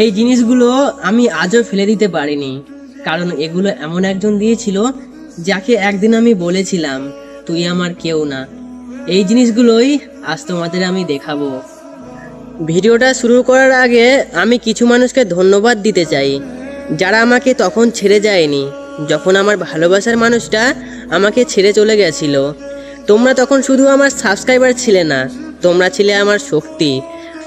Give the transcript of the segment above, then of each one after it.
এই জিনিসগুলো আমি আজও ফেলে দিতে পারিনি, কারণ এগুলো এমন একজন দিয়েছিল যাকে একদিন আমি বলেছিলাম, তুই আমার কেউ না। এই জিনিসগুলোই আজ তোমাদের আমি দেখাবো। ভিডিওটা শুরু করার আগে আমি কিছু মানুষকে ধন্যবাদ দিতে চাই, যারা আমাকে তখন ছেড়ে যায়নি, যখন আমার ভালোবাসার মানুষটা আমাকে ছেড়ে চলে গেছিল। তোমরা তখন শুধু আমার সাবস্ক্রাইবার ছিলে না, তোমরা ছিলে আমার শক্তি।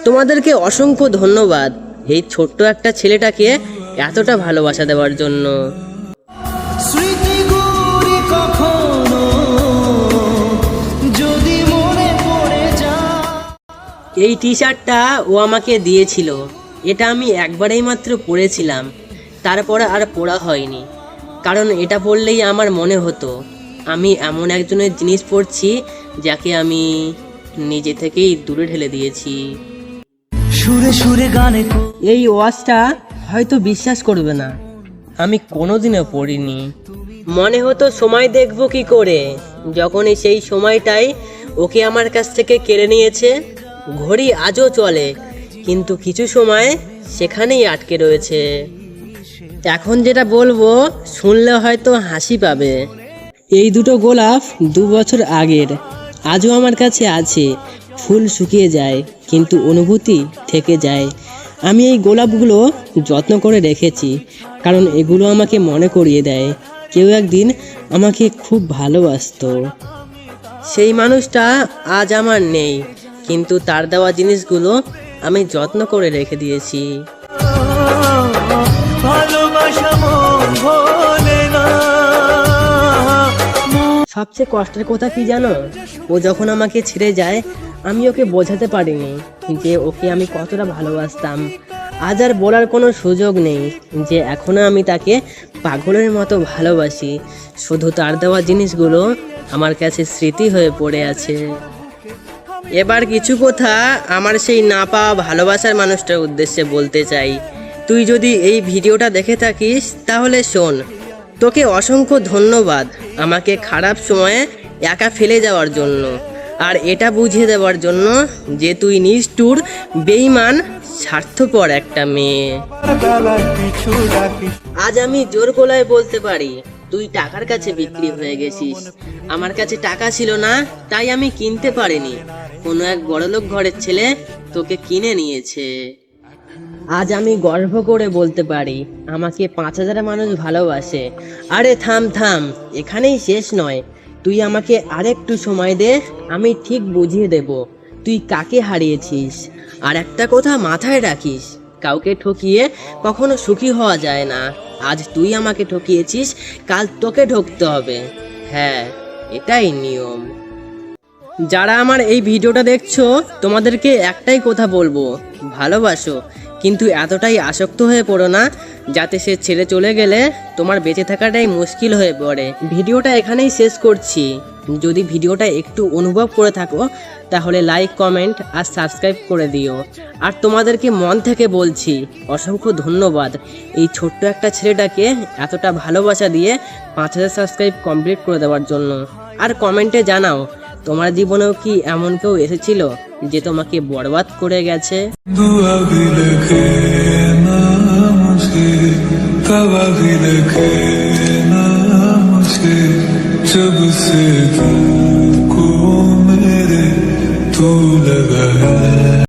তোমাদেরকে অসংখ্য ধন্যবাদ। এই ছোট্ট একটা ছেলেটাকে এতটা ভালোবাসা দেওয়ার জন্য। পড়ে এই টি শার্টটা ও আমাকে দিয়েছিল। এটা আমি একবারেই মাত্র পরেছিলাম। তারপরে আর পরা হয়নি। কারণ এটা পরলেই আমার মনে হতো আমি এমন একজনের জিনিস পরছি যাকে আমি নিজে থেকেই দূরে ঢেলে দিয়েছি। সুরে সুরে গানে এই ওয়াজটা হয়তো বিশ্বাস করবে না। আমি কোনোদিনও পড়িনি। মনে হতো সময় দেখব কি করে। যখনই সেই সময়টাই ওকে আমার কাছ থেকে কেড়ে নিয়েছে, ঘড়ি আজও চলে, কিন্তু কিছু সময় সেখানেই আটকে রয়েছে। এখন যেটা বলব, শুনলে হয়তো হাসি পাবে। এই দুটো গোলাপ দু বছর আগের, আজও আমার কাছে আছে, ফুল শুকিয়ে যায়। কিন্তু অনুভূতি থেকে যায়। আমি এই গোলাপগুলো যত্ন করে রেখেছি, কারণ এগুলো আমাকে মনে করিয়ে দেয়। কেউ একদিন আমাকে খুব ভালোবাসত। সেই মানুষটা আজ আমার নেই, কিন্তু তার দেওয়া জিনিসগুলো আমি যত্ন করে রেখে দিয়েছি। সবচেয়ে কষ্টের কথা কি জানো? ও যখন আমাকে ছেড়ে যায়, আমি ওকে বোঝাতে পারিনি যে ওকে আমি কতটা ভালোবাসতাম। আজ আর বলার কোনো সুযোগ নেই যে এখনও আমি তাকে পাগলের মতো ভালোবাসি। শুধু তার দেওয়া জিনিসগুলো আমার কাছে স্মৃতি হয়ে পড়ে আছে। এবার কিছু কথা আমার সেই না পাওয়া ভালোবাসার মানুষটার উদ্দেশ্যে বলতে চাই। তুই যদি এই ভিডিওটা দেখে থাকিস, তাহলে শোন তোকে অসংখ্য ধন্যবাদ আমাকে খারাপ সময়ে একা ফেলে যাওয়ার জন্য। আর এটা বুঝিয়ে দেওয়ার জন্য যে তুই নিষ্ঠুর বেইমান স্বার্থপর একটা মেয়ে। আজ আমি জোর গলায় বলতে পারি, তুই টাকার কাছে বিক্রি হয়ে গেছিস। আমার কাছে টাকা ছিল না, তাই আমি কিনতে পারিনি। কোনো এক বড়লোক ঘরের ছেলে তোকে কিনে নিয়েছে। আজ আমি গর্ব করে বলতে পারি, আমাকে পাঁচ হাজার মানুষ ভালোবাসে। আরে থাম থাম, এখানেই শেষ নয়। তুই আমাকে আরেকটু সময় দে, আমি ঠিক বুঝিয়ে দেব, তুই কাকে হারিয়েছিস? আর একটা কথা মাথায় রাখিস, কাউকে ঠকিয়ে কখনো সুখী হওয়া যায় না। আজ তুই আমাকে ঠকিয়েছিস, কাল তোকে ঠকতে হবে। হ্যাঁ এটাই নিয়ম। যারা আমার এই ভিডিওটা দেখছ, তোমাদেরকে একটাই কথা বলব, ভালোবাসো। কিন্তু এতটাই আসক্ত হয়ে পড়ো না, যাতে সে ছেড়ে চলে গেলে তোমার বেঁচে থাকাটাই মুশকিল হয়ে পড়ে। ভিডিওটা এখানেই শেষ করছি। যদি ভিডিওটা একটু অনুভব করে থাকো, তাহলে লাইক, কমেন্ট আর সাবস্ক্রাইব করে দিও। আর তোমাদেরকে মন থেকে বলছি, অসংখ্য ধন্যবাদ। এই ছোট্ট একটা ছেলেটাকে এতটা ভালোবাসা দিয়ে পাঁচ হাজার সাবস্ক্রাইব কমপ্লিট করে দেওয়ার জন্য। আর কমেন্টে জানাও তোমার জীবনেও কি এমন কেউ এসেছিল যে তোমাকে বরবাদ করে গেছে? তুমকো